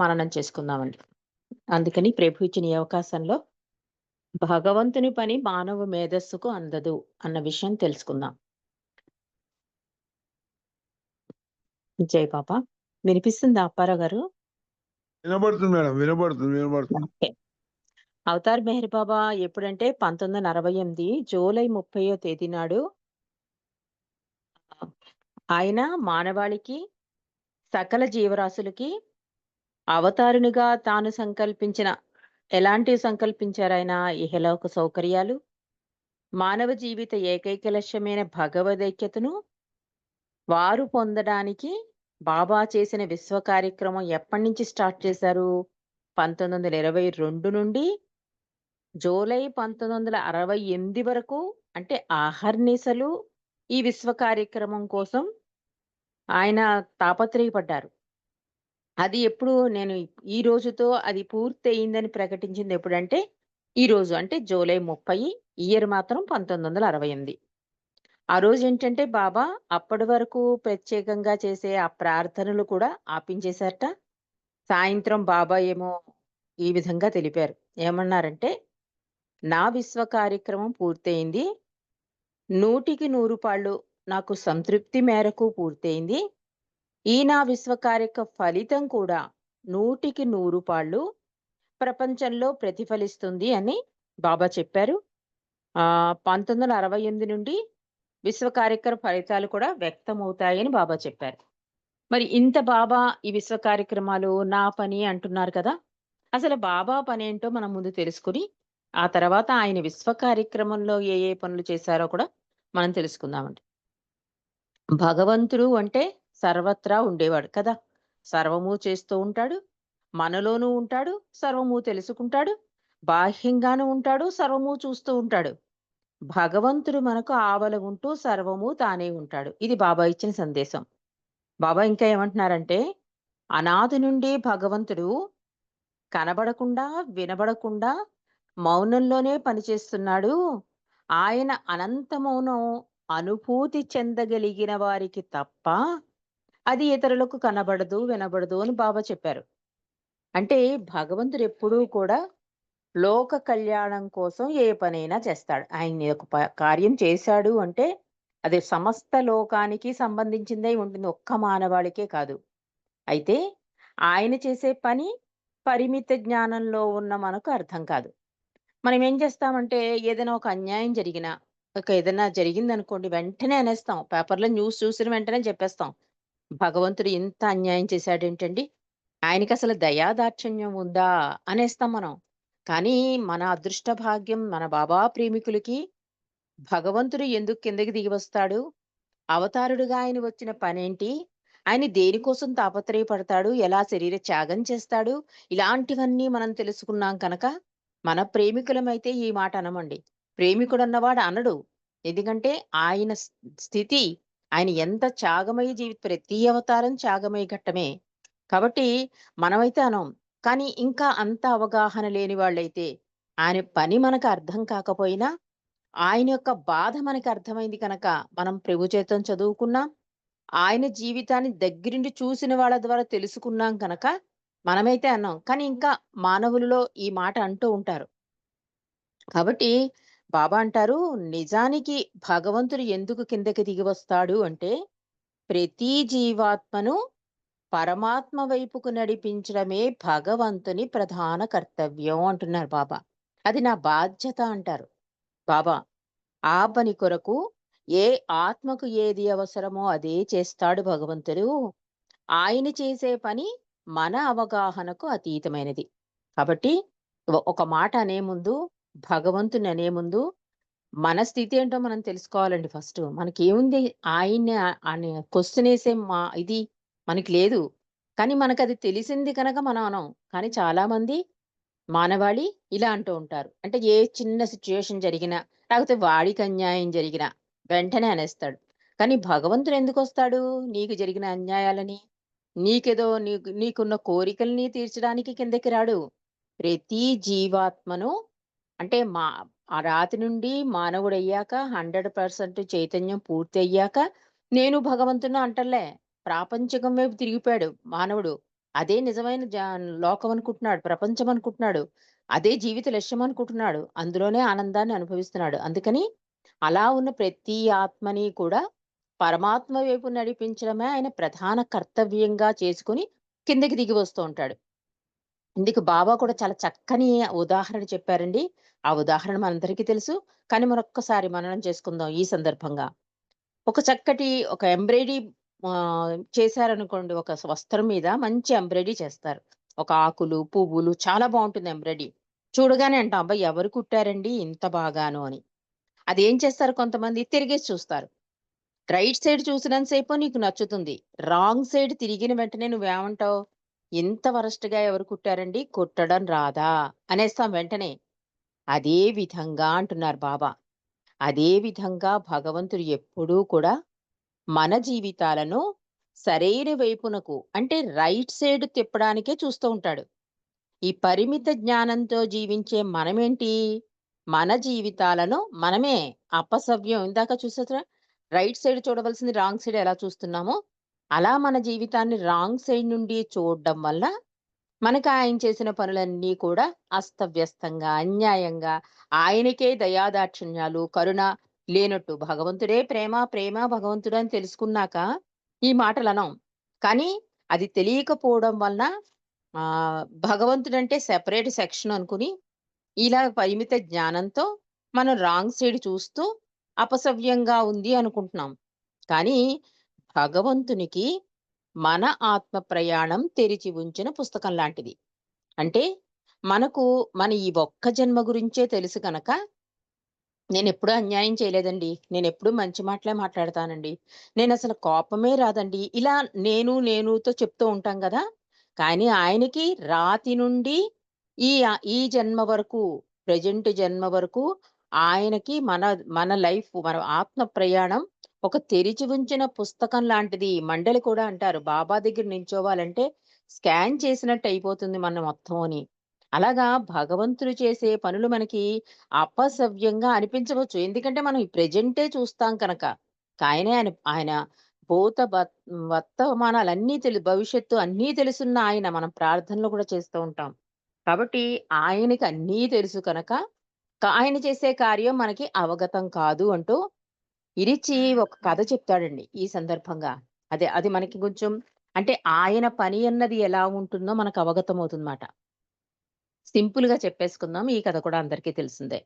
మననం చేసుకుందామండి. అందుకని ప్రభు ఇచ్చిన ఈ అవకాశంలో భగవంతుని పని మానవ మేధస్సుకు అందదు అన్న విషయం తెలుసుకుందాం. జై బాబా! వినిపిస్తుందా అప్పారావు గారు? వినబడుతుంది మేడం. వినబడుతుంది. వినబడుతుంది. అవతార్ మెహర్ బాబా ఎప్పుడంటే 1968 జూలై 30వ తేదీ నాడు ఆయన మానవాళికి, సకల జీవరాశులకి అవతారునిగా తాను సంకల్పించిన ఎలాంటివి సంకల్పించారాయన? ఇహలోక సౌకర్యాలు, మానవ జీవిత ఏకైక లక్ష్యమైన భగవదైక్యతను వారు పొందడానికి బాబా చేసిన విశ్వ కార్యక్రమం ఎప్పటి నుంచి స్టార్ట్ చేశారు? 1922 నుండి జూలై 1968 వరకు అంటే ఆహర్నిసలు ఈ విశ్వ కార్యక్రమం కోసం ఆయన తాపత్రయపడ్డారు. అది ఎప్పుడు నేను ఈ రోజుతో అది పూర్తి అయిందని ప్రకటించింది ఎప్పుడంటే, ఈ రోజు అంటే జూలై 30 ఇయర్ మాత్రం 1968. ఆ రోజు ఏంటంటే బాబా అప్పటి వరకు ప్రత్యేకంగా చేసే ఆ ప్రార్థనలు కూడా ఆపించేశారట. సాయంత్రం బాబా ఏమో ఈ విధంగా తెలిపారు. ఏమన్నారంటే, "నా విశ్వ కార్యక్రమం పూర్తయింది. నూటికి నూరు పాళ్ళు నాకు సంతృప్తి మేరకు పూర్తయింది. ఈ నా విశ్వకార్యక ఫలితం కూడా నూటికి నూరు పాళ్ళు ప్రపంచంలో ప్రతిఫలిస్తుంది" అని బాబా చెప్పారు. ఆహ్, 1968 నుండి విశ్వ కార్యక్రమ ఫలితాలు కూడా వ్యక్తమవుతాయని బాబా చెప్పారు. మరి ఇంత బాబా ఈ విశ్వ కార్యక్రమాలు నా పని అంటున్నారు కదా! అసలు బాబా పనేంటో మనం ముందు తెలుసుకొని, ఆ తర్వాత ఆయన విశ్వ కార్యక్రమంలో ఏ ఏ పనులు చేశారో కూడా మనం తెలుసుకుందామండి. భగవంతుడు అంటే సర్వత్రా ఉండేవాడు కదా! సర్వము చేస్తూ ఉంటాడు. మనలోనూ ఉంటాడు. సర్వము తెలుసుకుంటాడు. బాహ్యంగానూ ఉంటాడు. సర్వము చూస్తూ ఉంటాడు. భగవంతుడు మనకు ఆవల ఉంటూ సర్వము తానే ఉంటాడు. ఇది బాబా ఇచ్చిన సందేశం. బాబా ఇంకా ఏమంటున్నారంటే, అనాది నుండి భగవంతుడు కనబడకుండా, వినబడకుండా మౌనంలోనే పనిచేస్తున్నాడు. ఆయన అనంత మౌనం అనుభూతి చెందగలిగిన వారికి తప్ప అది ఇతరులకు కనబడదు, వినబడదు అని బాబా చెప్పారు. అంటే భగవంతుడు ఎప్పుడూ కూడా లోక కళ్యాణం కోసం ఏ పనైనా చేస్తాడు. ఆయన ఒక కార్యం చేశాడు అంటే అది సమస్త లోకానికి సంబంధించిందై ఉంటుంది. ఒక్క మానవాళికే కాదు. అయితే ఆయన చేసే పని పరిమిత జ్ఞానంలో ఉన్న మనకు అర్థం కాదు. మనం ఏం చేస్తామంటే ఏదైనా ఒక అన్యాయం జరిగినా, ఒక ఏదైనా జరిగిందనుకోండి వెంటనే అనేస్తాం. పేపర్‌లో న్యూస్ చూసిన వెంటనే చెప్పేస్తాం. భగవంతుడు ఇంత అన్యాయం చేశాడేంటండి? ఆయనకి అసలు దాక్షిణ్యం ఉందా? అనేస్తాం మనం. కానీ మన అదృష్ట భాగ్యం మన బాబా ప్రేమికులకి భగవంతుడు ఎందుకు కిందకి దిగి వస్తాడు? అవతారుడుగా ఆయన వచ్చిన పనేంటి? ఆయన దేనికోసం తాపత్రయపడతాడు? ఎలా శరీర త్యాగం చేస్తాడు? ఇలాంటివన్నీ మనం తెలుసుకున్నాం కనుక మన ప్రేమికులమైతే ఈ మాట అనమండి. ప్రేమికుడు అన్నవాడు అనడు. ఎందుకంటే ఆయన స్థితి ఆయన ఎంత త్యాగమయ జీవిత ప్రతి అవతారం త్యాగమయ ఘట్టమే. కాబట్టి మనమైతే అనం. కానీ ఇంకా అంత అవగాహన లేని వాళ్ళైతే ఆయన పని మనకు అర్థం కాకపోయినా, ఆయన యొక్క బాధ మనకి అర్థమైంది కనుక మనం ప్రభు చేతం చదువుకున్నాం. ఆయన జీవితాన్ని దగ్గరుండి చూసిన వాళ్ళ ద్వారా తెలుసుకున్నాం కనుక మనమైతే అన్నాం. కానీ ఇంకా మానవులలో ఈ మాట అంటూ ఉంటారు. కాబట్టి బాబా అంటారు, నిజానికి భగవంతుడు ఎందుకు కిందకి దిగి వస్తాడు అంటే, ప్రతి జీవాత్మను పరమాత్మ వైపుకు నడిపించడమే భగవంతుని ప్రధాన కర్తవ్యం అంటున్నారు బాబా. అది నా బాధ్యత అంటారు బాబా. ఆ పని కొరకు ఏ ఆత్మకు ఏది అవసరమో అదే చేస్తాడు భగవంతుడు. ఆయన చేసే పని మన అవగాహనకు అతీతమైనది. కాబట్టి ఒక మాట అనే ముందు, భగవంతుని అనే ముందు మన స్థితి ఏంటో మనం తెలుసుకోవాలండి ఫస్ట్ మనకి ఏముంది ఆయన్ని అని క్వెషన్ మా ఇది మనకి లేదు. కానీ మనకది తెలిసింది కనుక మనం అనం. కానీ చాలామంది మానవాళి ఇలా అంటూ ఉంటారు. అంటే ఏ చిన్న సిచ్యుయేషన్ జరిగినా, లేకపోతే వాడికి అన్యాయం జరిగినా వెంటనే అనేస్తాడు. కానీ భగవంతుడు ఎందుకు వస్తాడు నీకు జరిగిన అన్యాయాలని, నీకేదో నీకు నీకున్న కోరికల్ని తీర్చడానికి కిందకి రాడు. ప్రతి జీవాత్మను అంటే మా ఆ రాతి నుండి మానవుడయ్యాక 100% చైతన్యం పూర్తి అయ్యాక నేను భగవంతుని అంటలే. ప్రాపంచకం వైపు తిరిగిపోయాడు మానవుడు. అదే నిజమైన జా లోకం అనుకుంటున్నాడు. ప్రపంచం అనుకుంటున్నాడు. అదే జీవిత లక్ష్యం అనుకుంటున్నాడు. అందులోనే ఆనందాన్ని అనుభవిస్తున్నాడు. అందుకని అలా ఉన్న ప్రతి ఆత్మని కూడా పరమాత్మ వైపు నడిపించడమే ఆయన ప్రధాన కర్తవ్యంగా చేసుకొని కిందకి దిగి వస్తూ ఉంటాడు. ఇందుకు బాబా కూడా చాలా చక్కని ఉదాహరణ చెప్పారండి. ఆ ఉదాహరణ మనందరికీ తెలుసు. కానీ మరొక్కసారి మననం చేసుకుందాం ఈ సందర్భంగా. ఒక చక్కటి ఒక ఎంబ్రాయిడరీ చేశారనుకోండి ఒక వస్త్రం మీద మంచి ఎంబ్రాయిడరీ చేస్తారు. ఒక ఆకులు, పువ్వులు చాలా బాగుంటుంది ఎంబ్రాయిడరీ. చూడగానే అంటాం, అబ్బాయి ఎవరు కుట్టారండి ఇంత బాగాను అని. అదేం చేస్తారు కొంతమంది తిరిగేసి చూస్తారు. రైట్ సైడ్ చూసినంత సేపు నీకు నచ్చుతుంది. రాంగ్ సైడ్ తిరిగిన వెంటనే నువ్వేమంటావు? ఇంత వరస్ట్‌గా ఎవరు కుట్టారండి? కుట్టడం రాదా? అనేస్తాం వెంటనే. అదే విధంగా అంటున్నారు బాబా. అదే విధంగా భగవంతుడు ఎప్పుడూ కూడా మన జీవితాలను సరైన వైపునకు అంటే రైట్ సైడ్ తిప్పడానికే చూస్తూ ఉంటాడు. ఈ పరిమిత జ్ఞానంతో జీవించే మనమేంటి? మన జీవితాలను మనమే అపసవ్యం ఇందాక చూసారా? రైట్ సైడ్ చూడవలసింది రాంగ్ సైడ్ ఎలా చూస్తున్నామో, అలా మన జీవితాన్ని రాంగ్ సైడ్ నుండి చూడడం వల్ల మనకు ఆయన చేసిన పనులన్నీ కూడా అస్తవ్యస్తంగా, అన్యాయంగా, ఆయనకే దయాదాక్షిణ్యాలు, కరుణ లేనట్టు భగవంతుడే ప్రేమ, ప్రేమ భగవంతుడు అని తెలుసుకున్నాక ఈ మాటలనం. కానీ అది తెలియకపోవడం వలన ఆ భగవంతుడంటే సెపరేట్ సెక్షన్ అనుకుని, ఇలా పరిమిత జ్ఞానంతో మనం రాంగ్ సైడ్ చూస్తూ అపసవ్యంగా ఉంది అనుకుంటున్నాం. కానీ భగవంతునికి మన ఆత్మ ప్రయాణం తెరిచి ఉంచిన పుస్తకం లాంటిది. అంటే మనకు మన ఈ ఒక్క జన్మ గురించే తెలుసు కనుక నేను ఎప్పుడు అన్యాయం చేయలేదండి. నేను ఎప్పుడు మంచి మాటలే మాట్లాడతానండి. నేను అసలు కోపమే రాదండి. ఇలా నేను, నేనుతో చెప్తూ ఉంటాం కదా కానీ ఆయనకి రాతి నుండి ఈ ఈ జన్మ వరకు ప్రెజెంట్ జన్మ వరకు ఆయనకి మన మన లైఫ్ మన ఆత్మ ప్రయాణం ఒక తెరిచి ఉంచిన పుస్తకం లాంటిది. మండలి కూడా అంటారు. బాబా దగ్గర నించోవాలంటే స్కాన్ చేసినట్టు అయిపోతుంది మన మొత్తం అని. అలాగా భగవంతుడు చేసే పనులు మనకి అపసవ్యంగా అనిపించవచ్చు. ఎందుకంటే మనం ఈ ప్రెజెంటే చూస్తాం కనుక. ఆయనే ఆయన ఆయన భూత బత్ వర్తమానాలన్నీ తెలు భవిష్యత్తు అన్నీ తెలుసున్న ఆయన మనం ప్రార్థనలు కూడా చేస్తూ ఉంటాం. కాబట్టి ఆయనకి అన్నీ తెలుసు కనుక ఆయన చేసే కార్యం మనకి అవగతం కాదు అంటూ ఇరిచి ఒక కథ చెప్తాడండి ఈ సందర్భంగా. అదే అది మనకి కొంచెం అంటే ఆయన పని అన్నది ఎలా ఉంటుందో మనకు అవగతమవుతుందన్నమాట. సింపుల్‌గా చెప్పేసుకుందాం. ఈ కథ కూడా అందరికీ తెలిసిందే.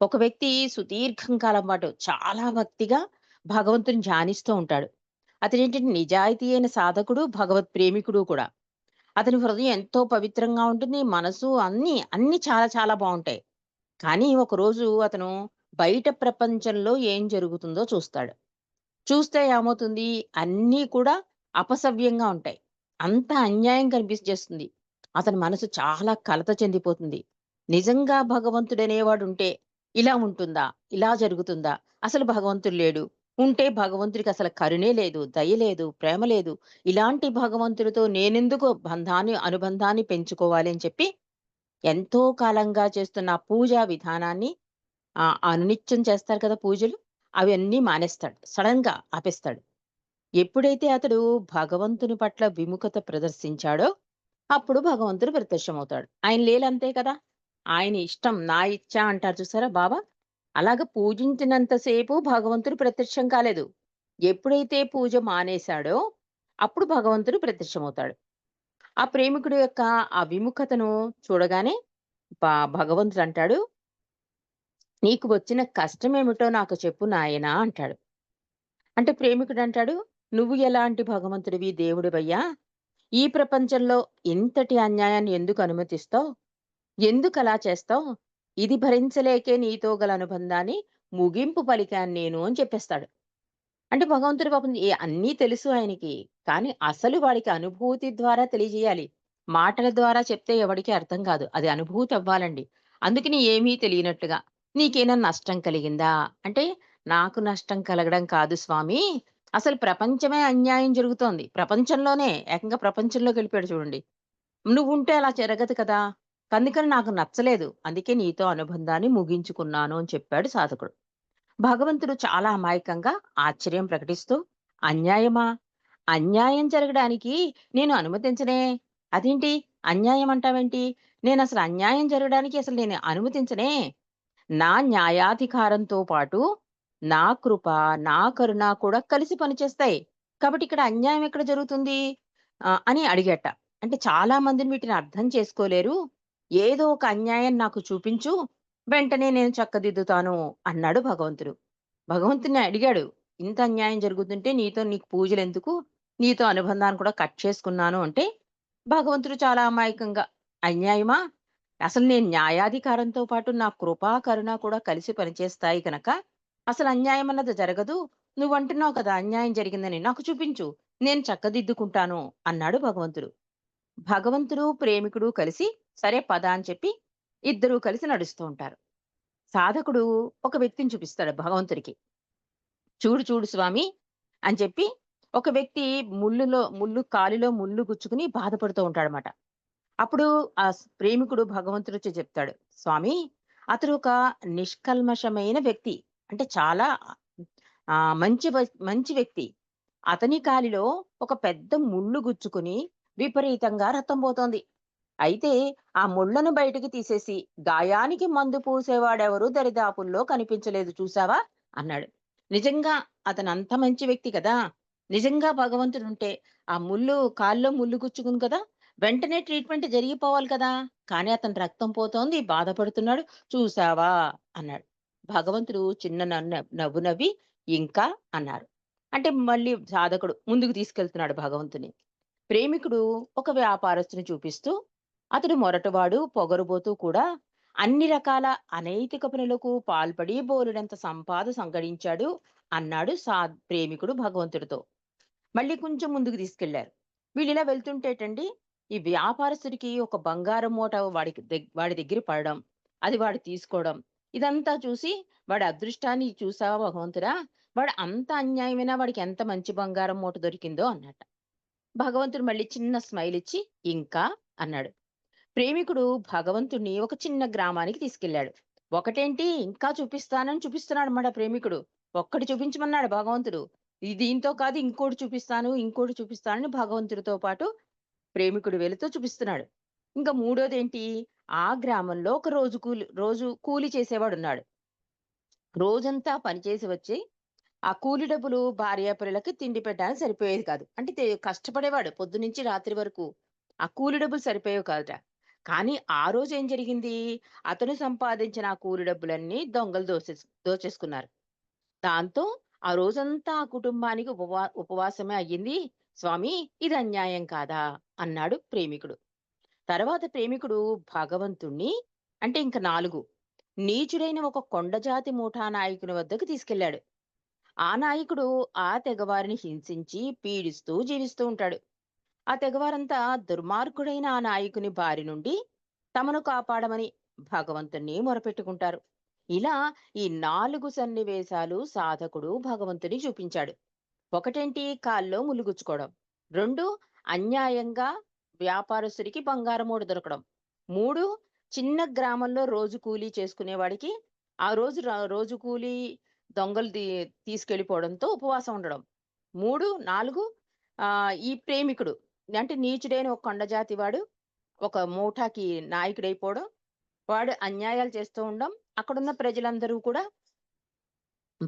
ఒక వ్యక్తి సుదీర్ఘం కాలం పాటు చాలా భక్తిగా భగవంతుని ధ్యానిస్తూ ఉంటాడు. అతనేంటంటే నిజాయితీ అయిన సాధకుడు, భగవత్ ప్రేమికుడు కూడా. అతని హృదయం ఎంతో పవిత్రంగా ఉంటుంది. మనసు అన్నీ, అన్ని చాలా చాలా బాగుంటాయి కానీ ఒకరోజు అతను బయట ప్రపంచంలో ఏం జరుగుతుందో చూస్తాడు. చూస్తే ఏమవుతుంది? అన్నీ కూడా అపసవ్యంగా ఉంటాయి. అంత అన్యాయం కనిపించేస్తుంది. అతని మనసు చాలా కలత చెందిపోతుంది. నిజంగా భగవంతుడనేవాడుంటే ఇలా ఉంటుందా? ఇలా జరుగుతుందా? అసలు భగవంతుడు లేడు. ఉంటే భగవంతుడికి అసలు కరుణే లేదు, దయ లేదు, ప్రేమ లేదు. ఇలాంటి భగవంతుడితో నేనెందుకు బంధాన్ని, అనుబంధాన్ని పెంచుకోవాలి అని చెప్పి ఎంతో కాలంగా చేస్తున్న పూజా విధానాన్ని అనునిత్యం చేస్తారు కదా పూజలు. అవన్నీ మానేస్తాడు. సడన్గా ఆపేస్తాడు. ఎప్పుడైతే అతడు భగవంతుని పట్ల విముఖత ప్రదర్శించాడో, అప్పుడు భగవంతుడు ప్రత్యక్షమవుతాడు. ఆయన లేలంతే కదా! ఆయన ఇష్టం నా ఇచ్చ అంటారు చూసారా బాబా? అలాగ పూజించినంతసేపు భగవంతుడు ప్రత్యక్షం కాలేదు. ఎప్పుడైతే పూజ మానేశాడో, అప్పుడు భగవంతుడు ప్రత్యక్షమవుతాడు. ఆ ప్రేమికుడి యొక్క ఆ విముఖతను చూడగానే భగవంతుడు అంటాడు "నీకు వచ్చిన కష్టమేమిటో నాకు చెప్పు నాయనా" అంటాడు. అంటే ప్రేమికుడంటాడు, "నువ్వు ఎలాంటి భగవంతుడివి దేవుడివయ్యా? ఈ ప్రపంచంలో ఇంతటి అన్యాయాన్ని ఎందుకు అనుమతిస్తావు? అలా చేస్తావు? ఇది భరించలేకే నీతో గల అనుబంధాన్ని ముగింపు పలికాను నేను" అని చెప్పేస్తాడు. అంటే భగవంతుడి పాపం ఏ అన్నీ తెలుసు ఆయనకి. కానీ అసలు వాడికి అనుభూతి ద్వారా తెలియజేయాలి. మాటల ద్వారా చెప్తే ఎవడికి అర్థం కాదు. అది అనుభూతి అవ్వాలండి. అందుకని ఏమీ తెలియనట్టుగా నీకేనా నష్టం కలిగిందా?" అంటే "నాకు నష్టం కలగడం కాదు స్వామి అసలు ప్రపంచమే అన్యాయం జరుగుతోంది. ప్రపంచంలోనే ఏకంగా ప్రపంచంలోకెళ్ళిపోయాడు చూడండి. నువ్వు ఉంటే అలా జరగదు కదా! అందుకని నాకు నచ్చలేదు. అందుకే నీతో అనుబంధాన్ని ముగించుకున్నాను" అని చెప్పాడు సాధకుడు. భగవంతుడు చాలా అమాయకంగా ఆశ్చర్యం ప్రకటిస్తూ "అన్యాయమా? అన్యాయం జరగడానికి నేను అనుమతించనే. అదేంటి అన్యాయం అంటావేంటి అసలు అన్యాయం జరగడానికి అసలు నేను అనుమతించనే. నా న్యాయాధికారంతో పాటు నా కృప, నా కరుణ కూడా కలిసి పనిచేస్తాయి. కాబట్టి ఇక్కడ అన్యాయం ఎక్కడ జరుగుతుంది? అని అడిగేట. అంటే చాలా మందిని వీటిని అర్థం చేసుకోలేరు. ఏదో ఒక అన్యాయం నాకు చూపించు. వెంటనే నేను చక్కదిద్దుతాను అన్నాడు భగవంతుడు. భగవంతుని అడిగాడు. ఇంత అన్యాయం జరుగుతుంటే నీతో నీకు పూజలు ఎందుకు నీతో అనుబంధాన్ని కూడా కట్ చేసుకున్నాను అంటే, భగవంతుడు చాలా అమాయకంగా అన్యాయమా? అసలు నేను న్యాయాధికారంతో పాటు నా కృపా కరుణ కూడా కలిసి పనిచేస్తాయి కనుక అసలు అన్యాయం అన్నది జరగదు. నువ్వంటున్నావు కదా అన్యాయం జరిగిందని. నాకు చూపించు. నేను చక్కదిద్దుకుంటాను అన్నాడు భగవంతుడు. భగవంతుడు, ప్రేమికుడు కలిసి సరే పద అని చెప్పి ఇద్దరూ కలిసి నడుస్తూ ఉంటారు. సాధకుడు ఒక వ్యక్తిని చూపిస్తాడు భగవంతుడికి. చూడు చూడు స్వామి అని చెప్పి ఒక వ్యక్తి ముల్లులో ముల్లు కాలిలో ముల్లు గుచ్చుకుని బాధపడుతూ ఉంటాడనమాట. అప్పుడు ఆ ప్రేమికుడు ప్రేమికుడు భగవంతుడొచ్చి చెప్తాడు. స్వామి అతడు ఒక నిష్కల్మషమైన వ్యక్తి. అంటే చాలా ఆ మంచి మంచి వ్యక్తి. అతని కాలిలో ఒక పెద్ద ముల్లు గుచ్చుకుని విపరీతంగా రక్తం పోతోంది. అయితే ఆ ముళ్ళను బయటికి తీసేసి గాయానికి మందు పూసేవాడెవరు దరిదాపుల్లో కనిపించలేదు చూసావా? అన్నాడు. నిజంగా అతనంత మంచి వ్యక్తి కదా! నిజంగా భగవంతుడుంటే ఆ ముల్లు కాల్లో ముల్లు గుచ్చుకుంది కదా! వెంటనే ట్రీట్‌మెంట్ జరిగిపోవాలి కదా! కానీ అతని రక్తం పోతోంది, బాధపడుతున్నాడు. చూసావా? అన్నాడు. భగవంతుడు చిన్న నవ్వు నవ్వి ఇంకా అన్నారు. అంటే మళ్ళీ సాధకుడు ముందుకు తీసుకెళ్తున్నాడు భగవంతుని. ప్రేమికుడు ఒక వ్యాపారస్తుని చూపిస్తూ అతడు మొరటువాడు, పొగరుబోతూ కూడా అన్ని రకాల అనైతిక పనులకు పాల్పడి బోలెడంత సంపాద సంగడించాడు అన్నాడు సా ప్రేమికుడు భగవంతుడితో. మళ్ళీ కొంచెం ముందుకు తీసుకెళ్ళారు. వీళ్ళిలా వెళ్తుంటేటండి ఈ వ్యాపారస్తుడికి ఒక బంగారం మూట వాడికి వాడి దగ్గర పడడం, అది వాడు తీసుకోవడం, ఇదంతా చూసి వాడి అదృష్టాన్ని చూసావా భగవంతుడా! వాడు అంత అన్యాయమైనా వాడికి ఎంత మంచి బంగారం మూట దొరికిందో అన్నట భగవంతుడు మళ్ళీ చిన్న స్మైల్ ఇచ్చి ఇంకా అన్నాడు. ప్రేమికుడు భగవంతుడిని ఒక చిన్న గ్రామానికి తీసుకెళ్ళాడు. ఒకటేంటి ఇంకా చూపిస్తానని చూపిస్తున్నాడు అన్నమాట ప్రేమికుడు. ఒక్కటి చూపించమన్నాడు భగవంతుడు. దీంతో కాదు ఇంకోటి చూపిస్తాను, ఇంకోటి చూపిస్తానని భగవంతుడితో పాటు ప్రేమికుడు వెలుతో చూపిస్తున్నాడు. ఇంకా మూడోదేంటి ఆ గ్రామంలో ఒక రోజు కూలి రోజు కూలి చేసేవాడు ఉన్నాడు రోజంతా పనిచేసి వచ్చి ఆ కూలి డబ్బులు భార్యాపిల్లలకి తిండి పెట్టడానికి సరిపోయేది కాదు. అంటే కష్టపడేవాడు కష్టపడేవాడు పొద్దునుంచి రాత్రి వరకు. ఆ కూలి డబ్బులు సరిపోయేవి కాదట. కానీ ఆ రోజు ఏం జరిగింది? అతను సంపాదించిన ఆ కూలి డబ్బులన్నీ దొంగలు దోచే దోచేసుకున్నారు. దాంతో ఆ రోజంతా ఆ కుటుంబానికి ఉపవా ఉపవాసమే అయ్యింది. స్వామి ఇది అన్యాయం కాదా? అన్నాడు ప్రేమికుడు. తర్వాత ప్రేమికుడు భగవంతుణ్ణి అంటే ఇంక నాలుగు నీచుడైన ఒక కొండజాతి మూఠా నాయకుని వద్దకు తీసుకెళ్ళాడు. ఆ నాయకుడు ఆ తెగవారిని హింసించి, పీడిస్తూ జీవిస్తూ ఉంటాడు. ఆ తెగవారంతా దుర్మార్గుడైన ఆ నాయకుని బారి నుండి తమను కాపాడమని భగవంతుణ్ణి మొరపెట్టుకుంటారు. ఇలా ఈ నాలుగు సన్నివేశాలు సాధకుడు భగవంతుని చూపించాడు. ఒకటేంటి కాల్లో ములుగుచ్చుకోవడం రెండు అన్యాయంగా వ్యాపారస్తుడికి బంగారం మూట దొరకడం. మూడు చిన్న గ్రామంలో రోజు కూలీ చేసుకునేవాడికి ఆ రోజు రోజు కూలీ దొంగలు తీ తీసుకెళ్ళిపోవడంతో ఉపవాసం ఉండడం. మూడు నాలుగు ఈ ప్రేమికుడు అంటే నీచుడైన ఒక కొండజాతి వాడు ఒక మూఠాకి నాయకుడైపోవడం. వాడు అన్యాయాలు చేస్తూ ఉండడం. అక్కడున్న ప్రజలందరూ కూడా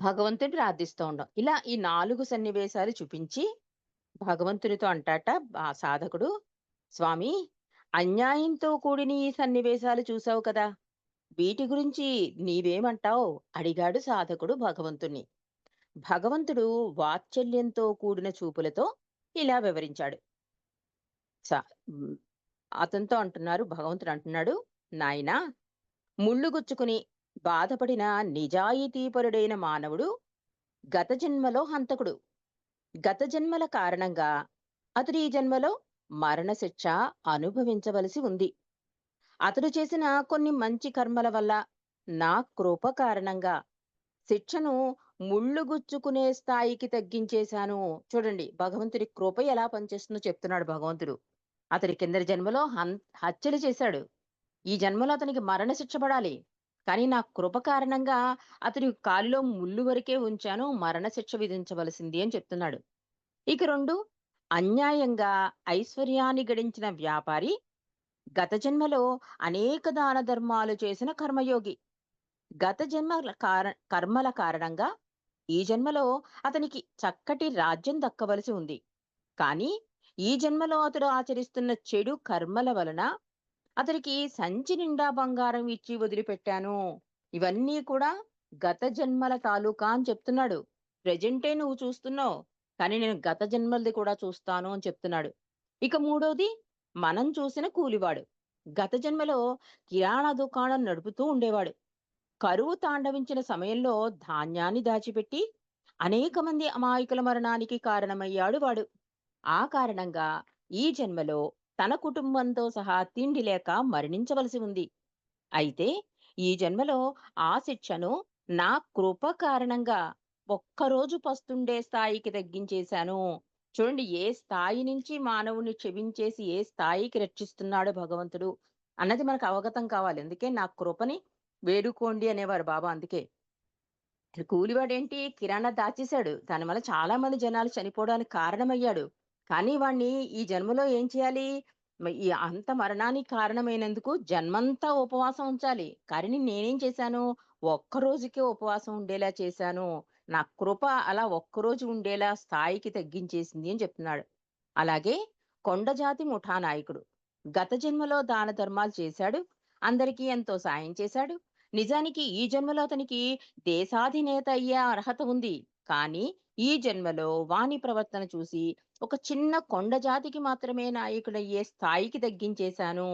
భగవంతుడిని ప్రార్థిస్తూ ఉండడం. ఇలా ఈ నాలుగు సన్నివేశాలు చూపించి భగవంతునితో అంటాట ఆ సాధకుడు, స్వామి అన్యాయంతో కూడిన ఈ సన్నివేశాలు చూసావు కదా! వీటి గురించి నీవేమంటావు? అడిగాడు సాధకుడు భగవంతుణ్ణి. భగవంతుడు వాత్సల్యంతో కూడిన చూపులతో ఇలా వివరించాడు. అతనితో అంటున్నారు భగవంతుడు అంటున్నాడు, నాయనా ముళ్ళు గుచ్చుకుని బాధపడిన నిజాయితీపరుడైన మానవుడు గత జన్మలో హంతకుడు. గత జన్మల కారణంగా అతడు ఈ జన్మలో మరణశిక్ష అనుభవించవలసి ఉంది. అతడు చేసిన కొన్ని మంచి కర్మల వల్ల నా కృప కారణంగా శిక్షను ముళ్ళు గుచ్చుకునే స్థాయికి తగ్గించేశాను. చూడండి భగవంతుడి కృప ఎలా పనిచేస్తుందో చెప్తున్నాడు భగవంతుడు. అతడి కిందరి జన్మలో హన్ హత్యలు చేశాడు. ఈ జన్మలో అతనికి మరణశిక్ష పడాలి. కానీ నా కృప కారణంగా అతని కాలులో ముల్లు వరకే ఉంచాను. మరణశిక్ష విధించవలసింది అని చెప్తున్నాడు. ఇక రెండు అన్యాయంగా ఐశ్వర్యాన్ని గడించిన వ్యాపారి గత జన్మలో అనేక దాన ధర్మాలు చేసిన కర్మయోగి గత జన్మ కర్మల కారణంగా ఈ జన్మలో అతనికి చక్కటి రాజ్యం దక్కవలసి ఉంది కానీ ఈ జన్మలో అతడు ఆచరిస్తున్న చెడు కర్మల వలన అతనికి సంచి నిండా బంగారం ఇచ్చి వదిలిపెట్టాను. ఇవన్నీ కూడా గత జన్మల తాలూకా అని చెప్తున్నాడు. ప్రజెంటే నువ్వు చూస్తున్నావు కానీ నేను గత జన్మలది కూడా చూస్తాను అని చెప్తున్నాడు. ఇక మూడోది మనం చూసిన కూలివాడు. గత జన్మలో కిరాణా దుకాణం నడుపుతూ ఉండేవాడు. కరువు తాండవించిన సమయంలో ధాన్యాన్ని దాచిపెట్టి అనేక మంది అమాయకుల మరణానికి కారణమయ్యాడు వాడు. ఆ కారణంగా ఈ జన్మలో తన కుటుంబంతో సహా తిండి లేక మరణించవలసి ఉంది. అయితే ఈ జన్మలో ఆ శిక్షను నా కృప కారణంగా ఒక్కరోజు పస్తుండే స్థాయికి తగ్గించేశాను. చూడండి ఏ స్థాయి నుంచి మానవుని క్షమించేసి ఏ స్థాయికి రక్షిస్తున్నాడు భగవంతుడు అన్నది మనకు అవగతం కావాలి. అందుకే నా కృపని వేడుకోండి అనేవారు బాబా అందుకే. కూలివాడేంటి? కిరాణా దాచేశాడు. దానివల్ల చాలా మంది జనాలు చనిపోవడానికి కారణమయ్యాడు. కానీ వాణ్ణి ఈ జన్మలో ఏం చేయాలి? ఈ అంత మరణానికి కారణమైనందుకు జన్మంతా ఉపవాసం ఉంచాలి. కానీ నేనేం చేశాను? ఒక్క రోజుకే ఉపవాసం ఉండేలా చేశాను. నా కృప అలా ఒక్కరోజు ఉండేలా స్థాయికి తగ్గించేసింది అని చెప్తున్నాడు. అలాగే కొండజాతి ముఠా నాయకుడు గత జన్మలో దాన ధర్మాలు చేశాడు. అందరికీ ఎంతో సాయం చేశాడు. నిజానికి ఈ జన్మలో అతనికి దేశాధినేత అయ్యే అర్హత ఉంది. కానీ ఈ జన్మలో వాణి ప్రవర్తన చూసి ఒక చిన్న కొండ జాతికి మాత్రమే నాయకుడయ్యే స్థాయికి తగ్గించేశాను.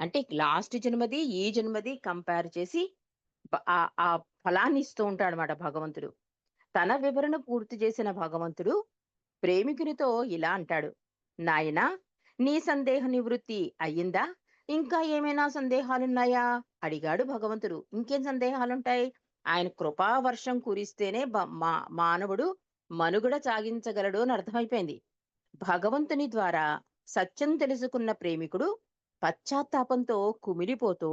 అంటే లాస్ట్ జన్మది ఈ జన్మది కంపేర్ చేసి ఆ ఆ ఫలాన్ని ఇస్తూ ఉంటాడు అనమాట భగవంతుడు. తన వివరణ పూర్తి చేసిన భగవంతుడు ప్రేమికునితో ఇలా అంటాడు. నాయనా నీ సందేహ నివృత్తి అయ్యిందా? ఇంకా ఏమైనా సందేహాలున్నాయా? అడిగాడు భగవంతుడు. ఇంకేం సందేహాలుంటాయి? ఆయన కృపా వర్షం కురిస్తేనే మా మానవుడు మనుగడ సాగించగలడు అని అర్థమైపోయింది. భగవంతుని ద్వారా సత్యం తెలుసుకున్న ప్రేమికుడు పశ్చాత్తాపంతో కుమిలిపోతూ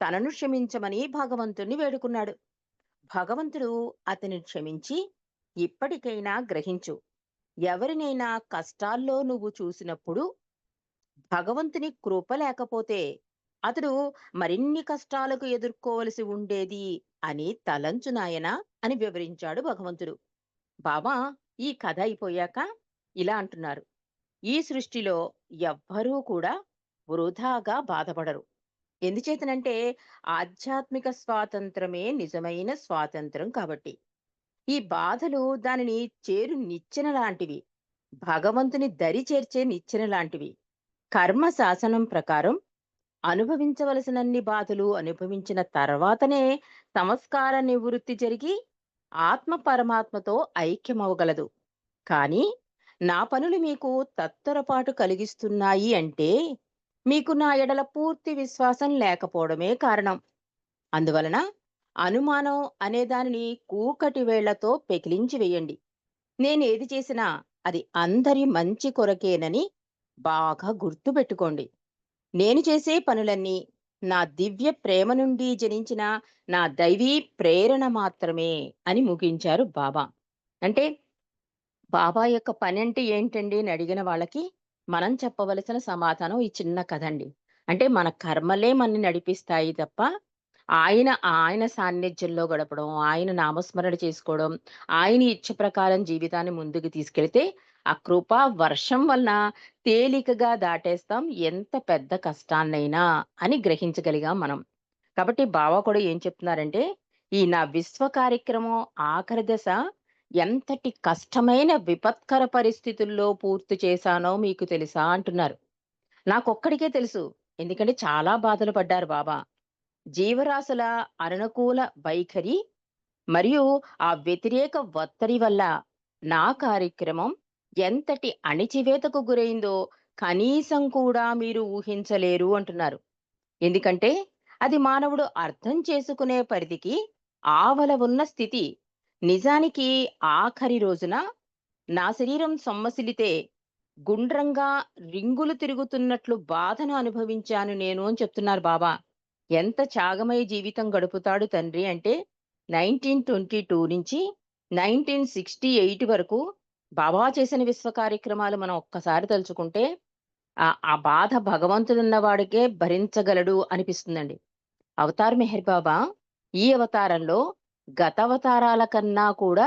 తనను క్షమించమని భగవంతుణ్ణి వేడుకున్నాడు. భగవంతుడు అతని క్షమించి ఇప్పటికైనా గ్రహించు. ఎవరినైనా కష్టాల్లో నువ్వు చూసినప్పుడు భగవంతుని కృప లేకపోతే అతడు మరిన్ని కష్టాలకు ఎదుర్కోవలసి ఉండేది అని తలంచు నాయనా అని వివరించాడు భగవంతుడు. బాబా ఈ కథ అయిపోయాక ఇలా అంటున్నారు. ఈ సృష్టిలో ఎవ్వరూ కూడా వృధాగా బాధపడరు. ఎందుచేతనంటే ఆధ్యాత్మిక స్వాతంత్రమే నిజమైన స్వాతంత్రం కాబట్టి. ఈ బాధలు దానిని చేరు నిచ్చెన లాంటివి భగవంతుని దరి చేర్చే నిచ్చెన లాంటివి. కర్మ శాసనం ప్రకారం అనుభవించవలసినన్ని బాధలు అనుభవించిన తర్వాతనే సంస్కార నివృత్తి జరిగి ఆత్మ పరమాత్మతో ఐక్యమవగలదు కానీ నా పనులు మీకు తత్తరపాటు కలిగిస్తున్నాయి అంటే మీకు నా ఎడల పూర్తి విశ్వాసం లేకపోవడమే కారణం. అందువలన అనుమానం అనే దానిని కూకటి వేళ్ళతో పెకిలించి వేయండి. నేనేది చేసినా అది అందరి మంచి కొరకేనని బాగా గుర్తుపెట్టుకోండి. నేను చేసే పనులన్నీ నా దివ్య ప్రేమ నుండి జనించిన నా దైవీ ప్రేరణ మాత్రమే అని ముగించారు బాబా. అంటే బాబా యొక్క పనంటే ఏంటండి అని అడిగిన వాళ్ళకి మనం చెప్పవలసిన సమాధానం ఈ చిన్న కథ అండి అంటే మన కర్మలే మనని నడిపిస్తాయి తప్ప ఆయన ఆయన సాన్నిధ్యంలో గడపడం ఆయన నామస్మరణ చేసుకోవడం ఆయన ఇచ్చ ప్రకారం జీవితాన్ని ముందుకు తీసుకెళ్తే ఆ కృప వర్షం వలన తేలికగా దాటేస్తాం. ఎంత పెద్ద కష్టాన్నైనా అని గ్రహించగలిగాం మనం. కాబట్టి బావ కూడా ఏం చెప్తున్నారంటే ఈ నా విశ్వ కార్యక్రమం ఆఖరి దశ ఎంతటి కష్టమైన విపత్కర పరిస్థితుల్లో పూర్తి చేశానో మీకు తెలుసా అంటున్నారు. నాకొక్కడికే తెలుసు ఎందుకంటే చాలా బాధలు పడ్డారు బాబా. జీవరాశుల అననుకూల వైఖరి మరియు ఆ వ్యతిరేక ఒత్తిడి వల్ల నా కార్యక్రమం ఎంతటి అణిచివేతకు గురైందో కనీసం కూడా మీరు ఊహించలేరు అంటున్నారు. ఎందుకంటే అది మానవుడు అర్థం చేసుకునే పరిధికి ఆవల ఉన్న స్థితి నిజానికి ఆఖరి రోజున నా శరీరం సొమ్మసిలితే గుండ్రంగా రింగులు తిరుగుతున్నట్లు బాధను అనుభవించాను నేను అని చెప్తున్నారు బాబా. ఎంత త్యాగమయ జీవితం గడుపుతాడు తండ్రి అంటే నైన్టీన్ ట్వంటీ టూ నుంచి నైన్టీన్ సిక్స్టీ ఎయిట్ వరకు బాబా చేసిన విశ్వ కార్యక్రమాలు మనం ఒక్కసారి తలుచుకుంటే ఆ ఆ బాధ భగవంతుడున్న వాడికే భరించగలడు అనిపిస్తుందండి. అవతార్ మెహర్ బాబా ఈ అవతారంలో గత అవతారాల కన్నా కూడా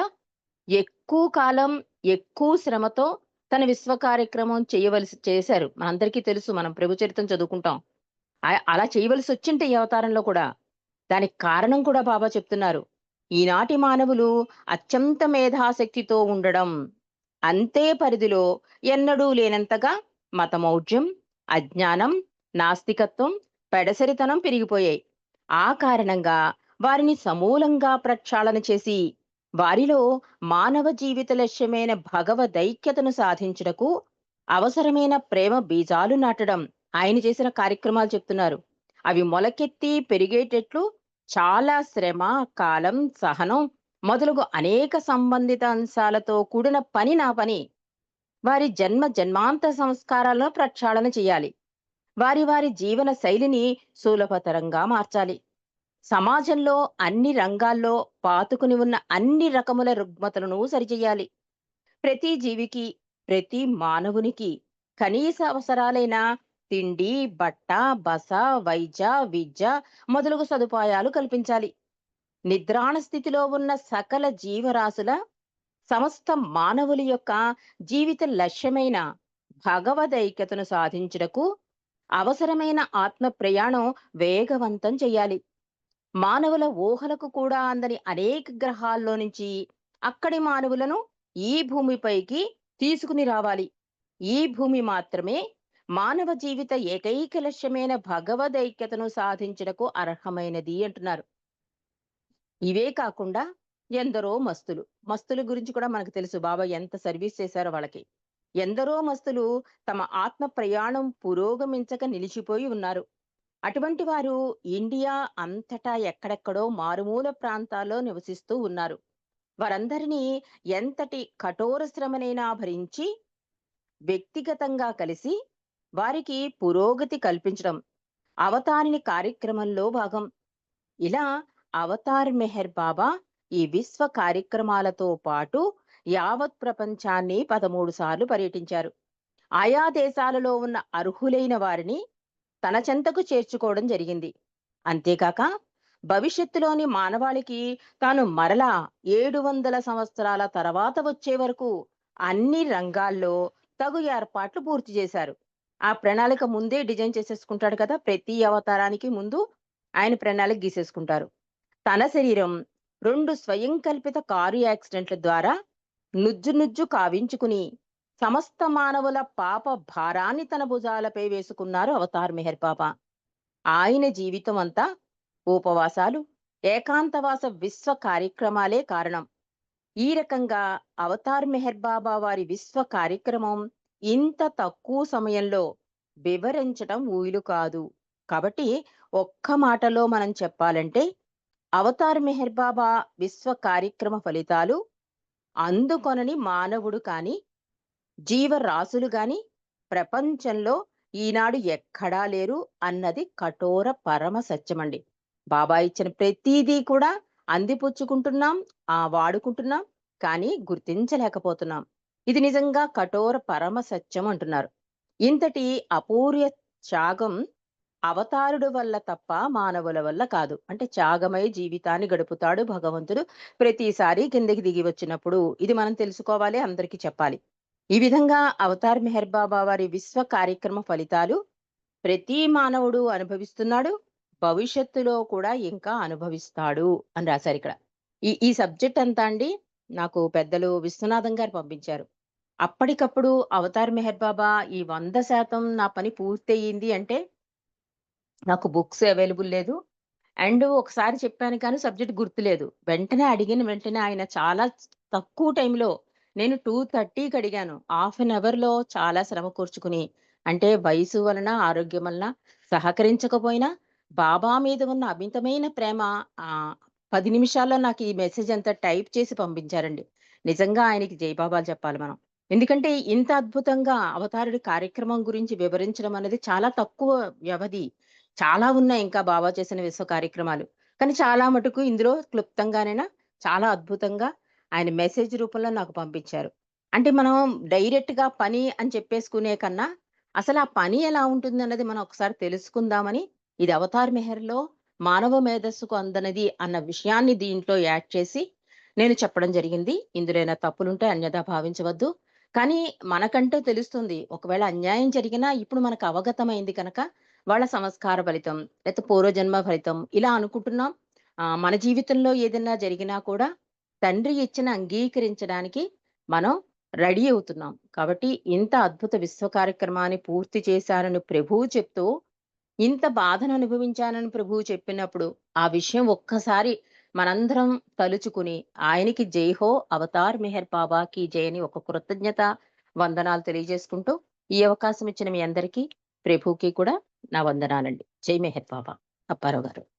ఎక్కువ కాలం ఎక్కువ శ్రమతో తన విశ్వ కార్యక్రమం చేయవలసి చేశారు. మనందరికీ తెలుసు మనం ప్రభు చరిత్రం చదువుకుంటాం. అలా చేయవలసి వచ్చింటే ఈ అవతారంలో కూడా. దానికి కారణం కూడా బాబా చెప్తున్నారు. ఈనాటి మానవులు అత్యంత మేధాశక్తితో ఉండడం అంతే పరిధిలో ఎన్నడూ లేనంతగా మతమౌఢ్యం అజ్ఞానం నాస్తికత్వం పెడసరితనం పెరిగిపోయాయి. ఆ కారణంగా వారిని సమూలంగా ప్రక్షాళన చేసి వారిలో మానవ జీవిత లక్ష్యమైన భగవదైక్యతను సాధించుటకు అవసరమైన ప్రేమ బీజాలు నాటడం ఆయన చేసిన కార్యక్రమాలు చెప్తున్నారు. అవి మొలకెత్తి పెరిగేటట్లు చాలా శ్రమ కాలం సహనం మొదలగు అనేక సంబంధిత అంశాలతో కూడిన పని నా పని. వారి జన్మ జన్మాంత సంస్కారాలను ప్రక్షాళన చేయాలి. వారి వారి జీవన శైలిని సులభతరంగా మార్చాలి. సమాజంలో అన్ని రంగాల్లో పాతుకుని ఉన్న అన్ని రకముల రుగ్మతలను సరిచేయాలి ప్రతి జీవికి ప్రతి మానవునికి కనీస అవసరాలైన తిండి బట్ట బస వైద్య విద్య మొదలగు సదుపాయాలు కల్పించాలి. నిద్రాణ స్థితిలో ఉన్న సకల జీవరాశుల సమస్త మానవుల యొక్క జీవిత లక్ష్యమైన భగవదైక్యతను సాధించుటకు అవసరమైన ఆత్మ ప్రయాణం వేగవంతం చేయాలి మానవుల ఊహలకు కూడా అందని అనేక గ్రహాల్లో నుంచి అక్కడి మానవులను ఈ భూమిపైకి తీసుకుని రావాలి. ఈ భూమి మాత్రమే మానవ జీవిత ఏకైక లక్ష్యమైన భగవదైక్యతను సాధించడకు అర్హమైనది అంటున్నారు. ఇవే కాకుండా ఎందరో మస్తులు మస్తుల గురించి కూడా మనకు తెలుసు బాబా ఎంత సర్వీస్ చేశారో వాళ్ళకి. ఎందరో మస్తులు తమ ఆత్మ ప్రయాణం పురోగమించక నిలిచిపోయి ఉన్నారు. అటువంటి వారు ఇండియా అంతటా ఎక్కడెక్కడో మారుమూల ప్రాంతాల్లో నివసిస్తూ ఉన్నారు. వారందరినీ ఎంతటి కఠోర శ్రమనైనా భరించి వ్యక్తిగతంగా కలిసి వారికి పురోగతి కల్పించడం అవతారిని కార్యక్రమంలో భాగం. ఇలా అవతార్ మెహర్ బాబా ఈ విశ్వ కార్యక్రమాలతో పాటు యావత్ ప్రపంచాన్ని పదమూడు సార్లు పర్యటించారు. ఆయా దేశాలలో ఉన్న అర్హులైన వారిని తన చెంతకు చేర్చుకోవడం జరిగింది. అంతేకాక భవిష్యత్తులోని మానవాళికి తాను మరలా ఏడు వందల సంవత్సరాల తర్వాత వచ్చే వరకు అన్ని రంగాల్లో తగు ఏర్పాట్లు పూర్తి చేశారు. ఆ ప్రణాళిక ముందే డిజైన్ చేసేసుకుంటాడు కదా ప్రతి అవతారానికి ముందు ఆయన ప్రణాళిక గీసేసుకుంటారు. తన శరీరం రెండు స్వయం కల్పిత కారు యాక్సిడెంట్ల ద్వారా నుజ్జు నుజ్జు కావించుకుని సమస్త మానవుల పాప భారాన్ని తన భుజాలపై వేసుకున్నారు అవతార్ మెహర్ బాబా ఆయన జీవితం అంతా ఉపవాసాలు ఏకాంతవాస విశ్వ కార్యక్రమాలే కారణం. ఈ రకంగా అవతార్ మెహర్ బాబా వారి విశ్వ కార్యక్రమం ఇంత తక్కువ సమయంలో వివరించటం ఊయిలు కాదు. కాబట్టి ఒక్క మాటలో మనం చెప్పాలంటే అవతార్ మెహర్ బాబా విశ్వ కార్యక్రమ ఫలితాలు అందుకొనని మానవుడు కాని జీవరాశులు గాని ప్రపంచంలో ఈనాడు ఎక్కడా లేరు అన్నది కఠోర పరమ సత్యమండి. బాబా ఇచ్చిన ప్రతిదీ కూడా అందిపుచ్చుకుంటున్నాం ఆ వాడుకుంటున్నాం కానీ గుర్తించలేకపోతున్నాం. ఇది నిజంగా కఠోర పరమ సత్యం అంటున్నారు. ఇంతటి అపూర్య త్యాగం అవతారుడు వల్ల తప్ప మానవుల వల్ల కాదు. అంటే త్యాగమై జీవితాన్ని గడుపుతాడు భగవంతుడు. ప్రతిసారి కిందకి దిగి వచ్చినప్పుడు ఇది మనం తెలుసుకోవాలి అందరికీ చెప్పాలి. ఈ విధంగా అవతార్ మెహర్ బాబా వారి విశ్వ కార్యక్రమ ఫలితాలు ప్రతి మానవుడు అనుభవిస్తున్నాడు భవిష్యత్తులో కూడా ఇంకా అనుభవిస్తాడు అని రాశారు ఇక్కడ. ఈ ఈ సబ్జెక్ట్ అంతా అండి నాకు పెద్దలు విశ్వనాథం గారు పంపించారు. అప్పటికప్పుడు అవతార్ మెహర్ బాబా ఈ వంద శాతం నా పని పూర్తయింది అంటే నాకు బుక్స్ అవైలబుల్ లేదు. అండ్ ఒకసారి చెప్పాను కానీ సబ్జెక్ట్ గుర్తులేదు. వెంటనే అడిగిన వెంటనే ఆయన చాలా తక్కువ టైంలో నేను టూ థర్టీకి అడిగాను. హాఫ్ అన్ అవర్లో చాలా శ్రమ కూర్చుకుని అంటే వయసు వలన ఆరోగ్యం వలన సహకరించకపోయినా బాబా మీద ఉన్న అమితమైన ప్రేమ ఆ పది నిమిషాల్లో నాకు ఈ మెసేజ్ అంతా టైప్ చేసి పంపించారండి. నిజంగా ఆయనకి జయబాబాలు చెప్పాలి మనం. ఎందుకంటే ఇంత అద్భుతంగా అవతారుడి కార్యక్రమం గురించి వివరించడం అనేది చాలా తక్కువ వ్యవధి. చాలా ఉన్నాయి ఇంకా బాబా చేసిన విశ్వ కార్యక్రమాలు. కానీ చాలా మటుకు ఇందులో క్లుప్తంగానైనా చాలా అద్భుతంగా ఆయన మెసేజ్ రూపంలో నాకు పంపించారు అంటే మనం డైరెక్ట్‌గా పని అని చెప్పేసుకునే కన్నా, అసలు ఆ పని ఎలా ఉంటుంది అన్నది మనం ఒకసారి తెలుసుకుందామని, ఇది 'అవతార్ మెహర్‌లో మానవ మేధస్సుకు అందనది అన్న విషయాన్ని దీంట్లో యాడ్ చేసి, నేను చెప్పడం జరిగింది. ఇందులో ఏమైనా తప్పులుంటే అన్యథా భావించవద్దు. కానీ మనకంటూ తెలుస్తుంది. ఒకవేళ అన్యాయం జరిగినా ఇప్పుడు మనకు అవగతమైంది కనుక, వాళ్ళ సంస్కార ఫలితం, లేకపోతే పూర్వజన్మ ఫలితం ఇలా అనుకుంటున్నాం. మన జీవితంలో ఏదైనా జరిగినా కూడా తండ్రి ఇచ్చిన అంగీకరించడానికి మనం రెడీ అవుతున్నాం. కాబట్టి ఇంత అద్భుత విశ్వ కార్యక్రమాన్ని పూర్తి చేశానని ప్రభువు చెప్తూ, ఇంత బాధను అనుభవించానని ప్రభువు చెప్పినప్పుడు, ఆ విషయం ఒక్కసారి మనందరం తలుచుకుని, ఆయనకి జై హో అవతార్ మెహర్ బాబా జయని ఒక కృతజ్ఞత వందనాలు తెలియజేసుకుంటూ, ఈ అవకాశం ఇచ్చిన మీ అందరికీ, ప్రభుకి కూడా నా వందనాలండి. జై మెహర్ బాబా. అప్పారావు గారు.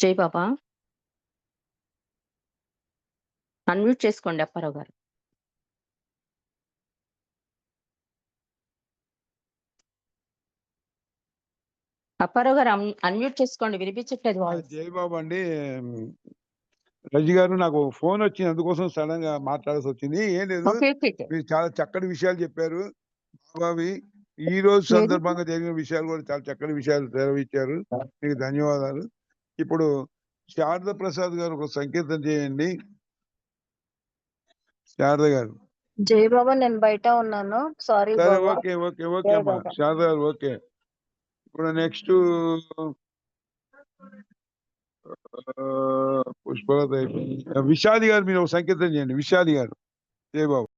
జై బాబా. అన్‌మ్యూట్ చేసుకోండి అప్పారావు గారు. అప్పారావు గారు అన్ అన్‌మ్యూట్ చేసుకోండి. వినిపించట్లేదు. జై బాబు అండి. రజి గారు నాకు ఫోన్ వచ్చింది. అందుకోసం సడెన్‌గా మాట్లాడాల్సొచ్చింది. ఏం లేదు. ఓకే. ఓకే. ఓకే. మీరు చాలా చక్కటి విషయాలు చెప్పారు. బాబావి ఈ రోజు? సందర్భంగా జరిగిన విషయాలు కూడా చాలా చక్కటి విషయాలు సెలవిచ్చారు. మీకు ధన్యవాదాలు. ఇప్పుడు శారద ప్రసాద్ గారు ఒక సంకీర్తన చేయండి. శారద గారు. జై బాబా నేను బయట ఉన్నాను. సారీ. ఓకే. ఓకే. ఓకే అమ్మా. శారద గారు ఓకే. ఇప్పుడు నెక్స్టు పుష్పలత. విషాది గారు మీరు ఒక సంకీర్తన చేయండి. విషాది గారు. జై బాబు.